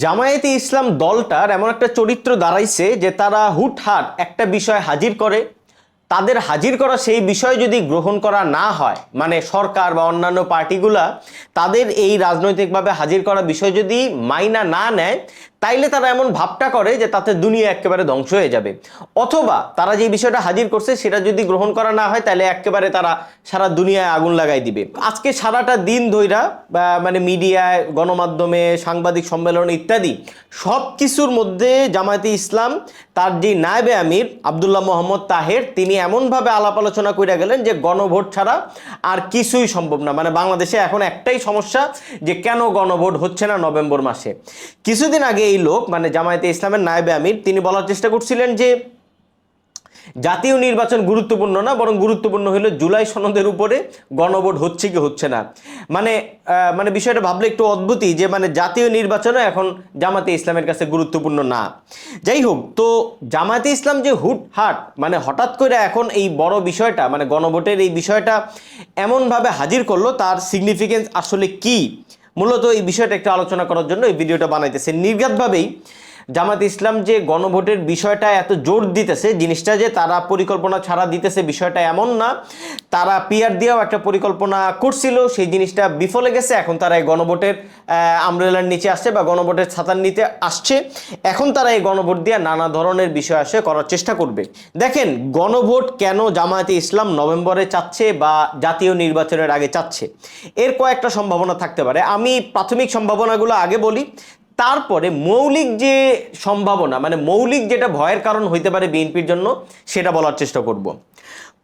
জামায়াতে ইসলাম দলটার এমন একটা চরিত্র দাঁড়াইছে যে তারা হুটহাট একটা বিষয় হাজির করে। তাদের হাজির করা সেই বিষয় যদি গ্রহণ করা না হয় মানে সরকার বা অন্যান্য পার্টিগুলা, তাদের এই রাজনৈতিকভাবে হাজির করা বিষয় যদি মাইনা না নেয় তাইলে তারা এমন ভাবটা করে যে তাতে দুনিয়া একেবারে ধ্বংস হয়ে যাবে। অথবা তারা যে বিষয়টা হাজির করছে, সেটা যদি গ্রহণ করা না হয় তাহলে একেবারে তারা সারা দুনিয়ায় আগুন লাগাই দিবে। আজকে সারাটা দিন ধইরা, বা মানে মিডিয়ায়, গণমাধ্যমে, সাংবাদিক সম্মেলন ইত্যাদি, সব কিছুর মধ্যে জামায়াতে ইসলাম, তার যে নায়বে আমির, আবদুল্লাহ মোহাম্মদ তাহের, তিনি এমনভাবে আলাপ আলোচনা করে গেলেন যে গণভোট ছাড়া আর কিছুই সম্ভব না। মানে বাংলাদেশে এখন একটাই সমস্যা যে কেন গণভোট হচ্ছে না নভেম্বর মাসে। কিছুদিন আগে এই লোক মানে জামায়াতে ইসলামের নায়েবে আমির, তিনি বলার চেষ্টা করছিলেন যে জাতীয় নির্বাচন গুরুত্বপূর্ণ না, বরং গুরুত্বপূর্ণ হলো জুলাই সনদের উপরে গণভোট হচ্ছে কি হচ্ছে না। মানে মানে বিষয়টা ভাবলে একটু অদ্ভুতই যে মানে জাতীয় নির্বাচনও এখন জামাতে ইসলামের কাছে গুরুত্বপূর্ণ না। যাই হোক, তো জামাতে ইসলাম যে হুট হাট মানে হঠাৎ করে এখন এই বড় বিষয়টা মানে গণভোটের এই বিষয়টা এমনভাবে হাজির করল, তার সিগনিফিকেন্স আসলে কি? মূলত এই বিষয়টা একটু আলোচনা করার জন্য এই ভিডিওটা বানাইতেছে। নির্ঘাতভাবেই জামাত ইসলাম যে গণভোটের বিষয়টা এত জোর দিতেছে, জিনিসটা যে তারা পরিকল্পনা ছাড়া দিতেছে বিষয়টা এমন না। তারা পিয়ার দিয়েও একটা পরিকল্পনা করছিল, সেই জিনিসটা বিফলে গেছে। এখন তারা এই গণভোটের আমরেলার নিচে আসছে বা গণভোটের ছাতার নিতে আসছে। এখন তারা এই গণভোট দিয়ে নানা ধরনের বিষয় আসে করার চেষ্টা করবে। দেখেন, গণভোট কেন জামায়াতে ইসলাম নভেম্বরে চাচ্ছে বা জাতীয় নির্বাচনের আগে চাচ্ছে? এর কয়েকটা সম্ভাবনা থাকতে পারে। আমি প্রাথমিক সম্ভাবনাগুলো আগে বলি। তারপরে মৌলিক যে সম্ভাবনা মানে মৌলিক যেটা ভয়ের কারণ হইতে পারে বিএনপির জন্য, সেটা বলার চেষ্টা করব।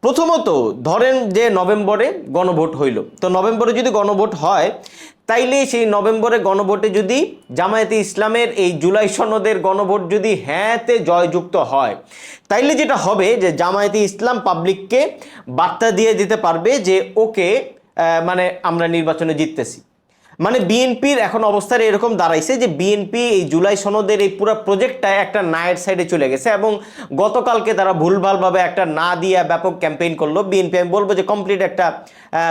প্রথমত, ধরেন যে নভেম্বরে গণভোট হইল। তো নভেম্বরে যদি গণভোট হয়, তাইলে সেই নভেম্বরে গণভোটে যদি জামায়াতে ইসলামের এই জুলাই সনদের গণভোট যদি হ্যাঁতে জয়যুক্ত হয়, তাইলে যেটা হবে যে জামায়াতে ইসলাম পাবলিককে বার্তা দিয়ে দিতে পারবে যে, ওকে মানে আমরা নির্বাচনে জিততেছি। মানে বিএনপির এখন অবস্থার এরকম দাঁড়াইছে যে বিএনপি এই জুলাই সনদের এই পুরো প্রজেক্টটা একটা নায়ের সাইডে চলে গেছে এবং গতকালকে তারা ভুলভালভাবে একটা না দিয়ে ব্যাপক ক্যাম্পেইন করল। বিএনপি, আমি বলব যে কমপ্লিট একটা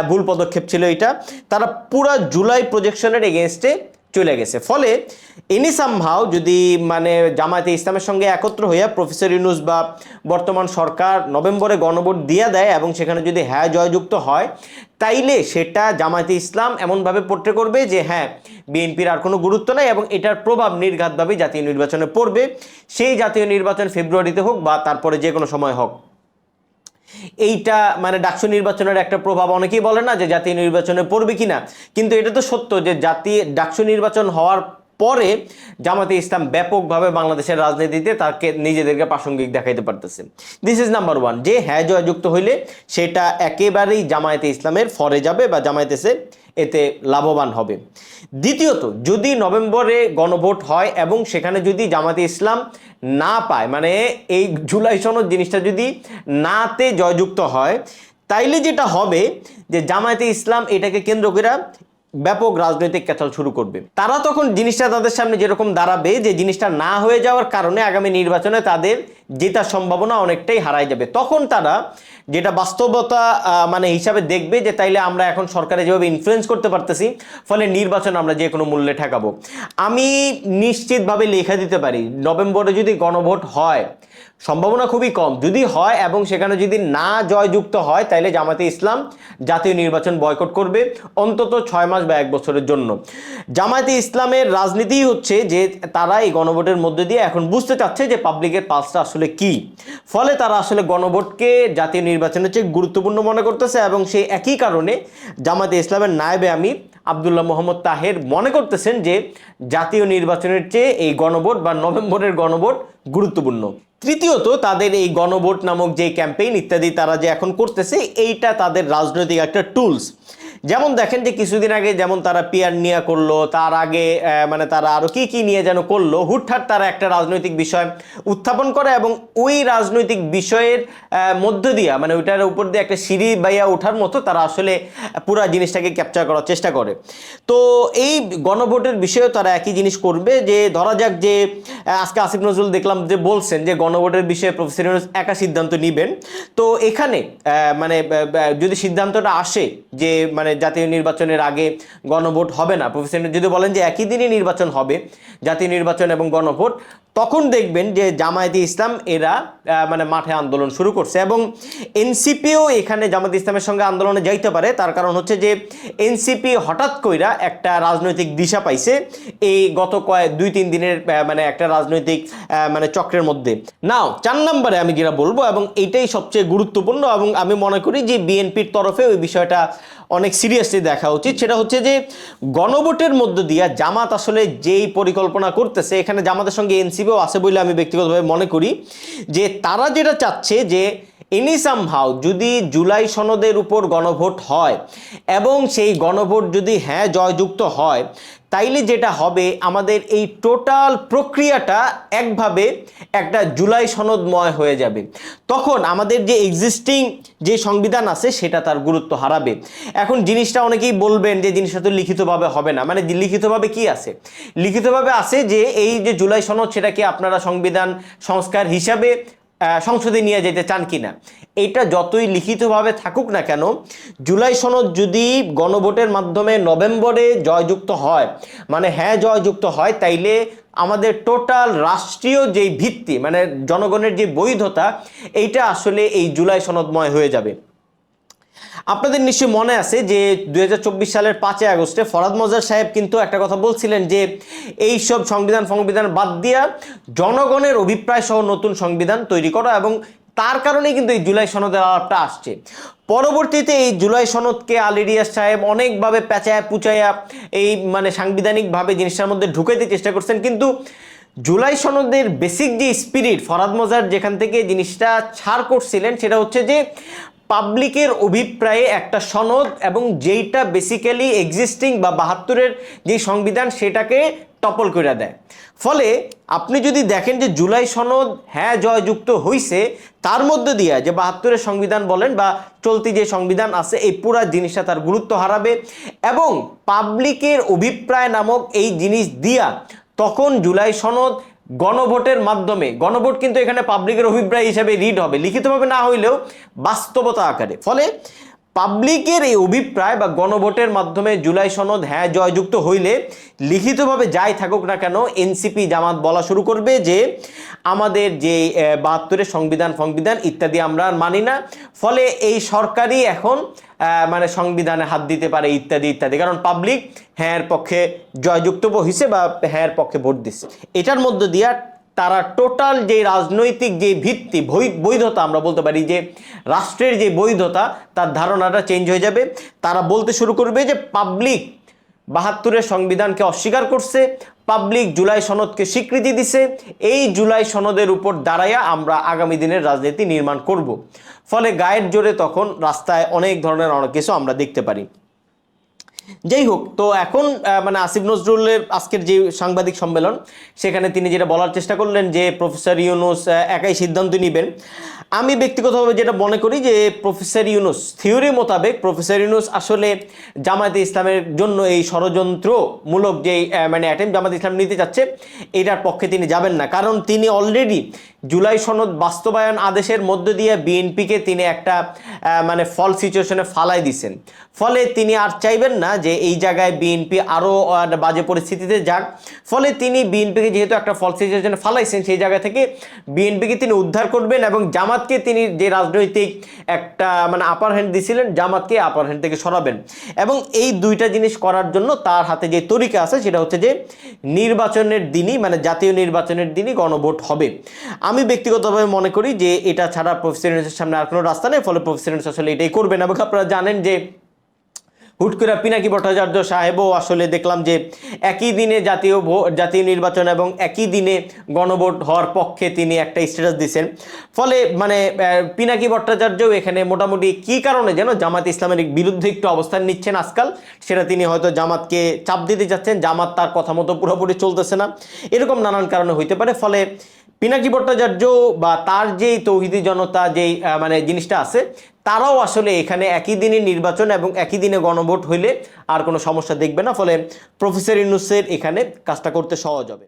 ভুল পদক্ষেপ ছিল এটা। তারা পুরো জুলাই প্রজেকশনের এগেনস্টে চলে গেছে। ফলে এনি সামহাও যদি মানে জামায়াতে ইসলামের সঙ্গে একত্র হইয়া প্রফেসর ইউনুস বা বর্তমান সরকার নভেম্বরে গণভোট দিয়ে দেয় এবং সেখানে যদি হ্যাঁ জয়যুক্ত হয়, তাইলে সেটা জামায়াতে ইসলাম এমনভাবে পোট্রে করবে যে হ্যাঁ বিএনপির আর কোনো গুরুত্ব নাই এবং এটার প্রভাব নির্ঘাতভাবে জাতীয় নির্বাচনে পড়বে। সেই জাতীয় নির্বাচন ফেব্রুয়ারিতে হোক বা তারপরে যে কোনো সময় হোক। এইটা মানে ডাকসু নির্বাচনের একটা প্রভাব। অনেকেই বলে না যে জাতীয় নির্বাচনে পড়বে কিনা, কিন্তু এটা তো সত্য যে জাতি, ডাকসু নির্বাচন হওয়ার পরে জামাতে ইসলাম ব্যাপকভাবে বাংলাদেশের রাজনীতিতে তাকে নিজেদেরকে প্রাসঙ্গিক দেখাইতে পারতেছে। দিস ইজ নাম্বার ওয়ান যে হ্যাঁ জয়যুক্ত হইলে সেটা একেবারেই জামায়াতে ইসলামের ফরে যাবে বা জামায়াতে এসে এতে লাভবান হবে। দ্বিতীয়ত, যদি নভেম্বরে গণভোট হয় এবং সেখানে যদি জামাতে ইসলাম না পায় মানে এই জুলাই সনদ জিনিসটা যদি নাতে জয়যুক্ত হয়, তাইলে যেটা হবে যে জামায়াতে ইসলাম এটাকে কেন্দ্র করে ব্যাপক রাজনৈতিক ক্যাচাল শুরু করবে। তারা তখন জিনিসটা তাদের সামনে যেরকম দাঁড়াবে যে জিনিসটা না হয়ে যাওয়ার কারণে আগামী নির্বাচনে তাদের জেতার সম্ভাবনা অনেকটাই হারাই যাবে। তখন তারা যেটা বাস্তবতা মানে হিসাবে দেখবে যে তাইলে আমরা এখন সরকারে যেভাবে ইনফ্লুয়েন্স করতে পারতেছি, ফলে নির্বাচন আমরা যে কোনো মূল্যে ঠেকাবো। আমি নিশ্চিতভাবে লেখা দিতে পারি, নভেম্বরে যদি গণভোট হয় সম্ভাবনা খুবই কম। যদি হয় এবং সেখানে যদি না জয়যুক্ত হয় তাহলে জামাতে ইসলাম জাতীয় নির্বাচন বয়কট করবে অন্তত ছয় মাস বা এক বছরের জন্য। জামায়াতে ইসলামের রাজনীতিই হচ্ছে যে তারা এই গণভোটের মধ্যে দিয়ে এখন বুঝতে চাচ্ছে যে পাবলিকের পালসটা আসলে কি। ফলে তারা আসলে গণভোটকে জাতীয় নির্বাচনের চেয়ে গুরুত্বপূর্ণ মনে করতেছে এবং সেই একই কারণে জামাতে ইসলামের নায়েবে আমি আবদুল্লাহ মোহাম্মদ তাহের মনে করতেছেন যে জাতীয় নির্বাচনের চেয়ে এই গণভোট বা নভেম্বরের গণভোট গুরুত্বপূর্ণ। তৃতীয়ত, তাদের এই গণভোট নামক যে ক্যাম্পেইন ইত্যাদি তারা যে এখন করতেছে, এইটা তাদের রাজনৈতিক একটা টুলস। যেমন দেখেন যে কিছুদিন আগে যেমন তারা পিয়ার নিয়ে করল, তার আগে মানে তারা আরও কি কি নিয়ে যেন করল, হুটহাট তারা একটা রাজনৈতিক বিষয় উত্থাপন করে এবং ওই রাজনৈতিক বিষয়ের মধ্য দিয়া মানে ওইটার উপর দিয়ে একটা সিঁড়ি বাইয়া ওঠার মতো তারা আসলে পুরো জিনিসটাকে ক্যাপচার করার চেষ্টা করে। তো এই গণভোটের বিষয়েও তারা একই জিনিস করবে যে, ধরা যাক যে আজকে আসিফ নজরুল দেখলাম যে বলছেন যে গণভোটের বিষয়ে প্রফেসর একা সিদ্ধান্ত নেবেন। তো এখানে মানে যদি সিদ্ধান্তটা আসে যে মানে জাতীয় নির্বাচনের আগে গণভোট হবে না। প্রফেসর যদি বলেন যে একই দিনই নির্বাচন হবে, জাতীয় নির্বাচন এবং গণভোট তখন দেখবেন যে জামায়াতে ইসলাম এরা মানে মাঠে আন্দোলন শুরু করছে এবং এনসিপিও এখানে জামায়াতে ইসলামের সঙ্গে আন্দোলনে যাইতে পারে। তার কারণ হচ্ছে যে এনসিপি হঠাৎ কইরা একটা রাজনৈতিক দিশা পাইছে এই গত কয়েক, দুই, তিন দিনের মানে একটা রাজনৈতিক মানে চক্রের মধ্যে। নাও চার নম্বরে আমি যেটা বলব এবং এইটাই সবচেয়ে গুরুত্বপূর্ণ এবং আমি মনে করি যে বিএনপির তরফে ওই বিষয়টা অনেক সিরিয়াসলি দেখা উচিত। সেটা হচ্ছে যে গণভোটের মধ্য দিয়া জামাত আসলে যেই পরিকল্পনা করতেছে, এখানে জামাতের সঙ্গে এনসিপিও আছে বলে আমি ব্যক্তিগতভাবে মনে করি যে তারা যেটা চাচ্ছে যে এনি সামহাও যদি জুলাই সনদের উপর গণভোট হয় এবং সেই গণভোট যদি হ্যাঁ জয়যুক্ত হয় তাইলে যেটা হবে, আমাদের এই টোটাল প্রক্রিয়াটা একভাবে একটা জুলাই সনদময় হয়ে যাবে। তখন আমাদের যে এক্সিস্টিং যে সংবিধান আছে, সেটা তার গুরুত্ব হারাবে। এখন জিনিসটা অনেকেই বলবেন যে জিনিসটা তো লিখিতভাবে হবে না। মানে লিখিতভাবে কি আছে? লিখিতভাবে আছে যে এই যে জুলাই সনদ, সেটাকে আপনারা সংবিধান সংস্কার হিসাবে সংসদে নিয়ে যেতে চান কি না এটা যতই লিখিতভাবে থাকুক না কেন, জুলাই সনদ যদি গণভোটের মাধ্যমে নভেম্বরে জয়যুক্ত হয় মানে হ্যাঁ জয়যুক্ত হয়, তাইলে আমাদের টোটাল রাষ্ট্রীয় যেই ভিত্তি মানে জনগণের যে বৈধতা, এইটা আসলে এই জুলাই সনদময় হয়ে যাবে। আপনাদের নিশ্চয়ই মনে আছে যে দুই হাজার চব্বিশ সালের পাঁচই আগস্টে ফরাদ মজার সাহেব কিন্তু একটা কথা বলছিলেন যে এই সব সংবিধান সংবিধান বাদ দিয়া জনগণের অভিপ্রায় সহ নতুন সংবিধান তৈরি করা এবং তার কারণেই কিন্তু এই জুলাই সনদের আলাপটা আসছে। পরবর্তীতে এই জুলাই সনদকে আলিরিয়াস সাহেব অনেকভাবে পেঁচায়া পুচায়া এই মানে সাংবিধানিকভাবে জিনিসটার মধ্যে ঢুকাইতে চেষ্টা করছেন। কিন্তু জুলাই সনদের বেসিক যে স্পিরিট ফরাদ মজার যেখান থেকে জিনিসটা ছাড় করছিলেন সেটা হচ্ছে যে পাবলিকের অভিপ্রায়ে একটা সনদ এবং যেইটা বেসিক্যালি এক্সিস্টিং বা বাহাত্তরের যে সংবিধান সেটাকে টপল করে দেয়। ফলে আপনি যদি দেখেন যে জুলাই সনদ হ্যাঁ জয়যুক্ত হইছে, তার মধ্যে দিয়ে যে বাহাত্তরের সংবিধান বলেন বা চলতি যে সংবিধান আছে, এই পুরা জিনিসটা তার গুরুত্ব হারাবে এবং পাবলিকের অভিপ্রায় নামক এই জিনিস দিয়া তখন জুলাই সনদ গণভোটের মাধ্যমে, গণভোট কিন্তু এখানে পাবলিকের অভিপ্রায় হিসেবে রিড হবে। লিখিতভাবে না হইলেও বাস্তবতা আকারে। ফলে পাবলিকের এই অভিপ্রায় বা গণভোটের মাধ্যমে জুলাই সনদ হ্যাঁ জয়যুক্ত হইলে লিখিতভাবে যাই থাকুক না কেন এনসিপি জামাত বলা শুরু করবে যে আমাদের যে বাহাত্তরের সংবিধান সংবিধান ইত্যাদি আমরা আর মানি না। ফলে এই সরকারই এখন মানে সংবিধানে হাত দিতে পারে, ইত্যাদি ইত্যাদি। কারণ পাবলিক হ্যাঁ পক্ষে জয়যুক্ত হিসেবে বা হ্যাঁ পক্ষে ভোট দিচ্ছে এটার মধ্য দিয়া তারা টোটাল যে রাজনৈতিক যে ভিত্তি বৈধতা আমরা বলতে পারি যে রাষ্ট্রের যে বৈধতা, তার ধারণাটা চেঞ্জ হয়ে যাবে। তারা বলতে শুরু করবে যে পাবলিক বাহাত্তরের সংবিধানকে অস্বীকার করছে, পাবলিক জুলাই সনদকে স্বীকৃতি দিছে, এই জুলাই সনদের উপর দাঁড়াইয়া আমরা আগামী দিনের রাজনীতি নির্মাণ করব। ফলে গায়ের জোরে তখন রাস্তায় অনেক ধরনের অনেক কিছু আমরা দেখতে পারি। যাই হোক, তো এখন মানে আসিফ নজরুলের আজকের যে সাংবাদিক সম্মেলন, সেখানে তিনি যেটা বলার চেষ্টা করলেন যে প্রফেসর ইউনুস একাই সিদ্ধান্ত নেবেন। আমি ব্যক্তিগতভাবে যেটা মনে করি যে প্রফেসর ইউনুস, থিওরি মোতাবেক প্রফেসর ইউনুস আসলে জামায়াতে ইসলামের জন্য এই ষড়যন্ত্রমূলক যে মানে অ্যাটেম্প জামায়াতে ইসলাম নিতে চাচ্ছে, এটার পক্ষে তিনি যাবেন না। কারণ তিনি অলরেডি জুলাই সনদ বাস্তবায়ন আদেশের মধ্য দিয়ে বিএনপিকে তিনি একটা মানে ফল সিচুয়েশনে ফালাই দিছেন। ফলে তিনি আর চাইবেন না যে এই জায়গায় বিএনপি আরও বাজে পরিস্থিতিতে যাক। ফলে তিনি বিএনপিকে যেহেতু একটা ফল সিচুয়েশনে ফালাইছেন, সেই জায়গা থেকে বিএনপিকে তিনি উদ্ধার করবেন এবং জামাতকে তিনি যে রাজনৈতিক একটা মানে আপার হ্যান্ড দিছিলেন, জামাতকে আপার হ্যান্ড থেকে সরাবেন। এবং এই দুইটা জিনিস করার জন্য তার হাতে যে তরিকা আছে, সেটা হচ্ছে যে নির্বাচনের দিনই মানে জাতীয় নির্বাচনের দিনই গণভোট হবে। আমি ব্যক্তিগতভাবে মনে করি যে এটা ছাড়া প্রফেসর সামনে আর কোনো রাস্তা নেই, ফলে প্রফেসর আসলে এটাই করবেন। এবং আপনারা জানেন যে হুট করে পিনাকি ভট্টাচার্য সাহেবও আসলে দেখলাম যে একই দিনে জাতীয় জাতীয় নির্বাচন এবং একই দিনে গণভোট হওয়ার পক্ষে তিনি একটা স্ট্যাটাস দিয়েছেন ফলে মানে পিনাকি ভট্টাচার্যও এখানে মোটামুটি কি কারণে যেন জামাত ইসলামের বিরুদ্ধে একটু অবস্থান নিচ্ছেন আজকাল, সেটা তিনি হয়তো জামাতকে চাপ দিতে যাচ্ছেন। জামাত তার কথা মতো পুরোপুরি চলতেছে না। এরকম নানান কারণে হইতে পারে। ফলে পিনাকি ভট্টাচার্য বা তার যেই তৌহিদি জনতা যেই মানে জিনিসটা আছে, তারাও আসলে এখানে একই দিনে নির্বাচন এবং একই দিনে গণভোট হইলে আর কোনো সমস্যা দেখবে না। ফলে প্রফেসর ইনুসের এখানে কাজটা করতে সহজ হবে।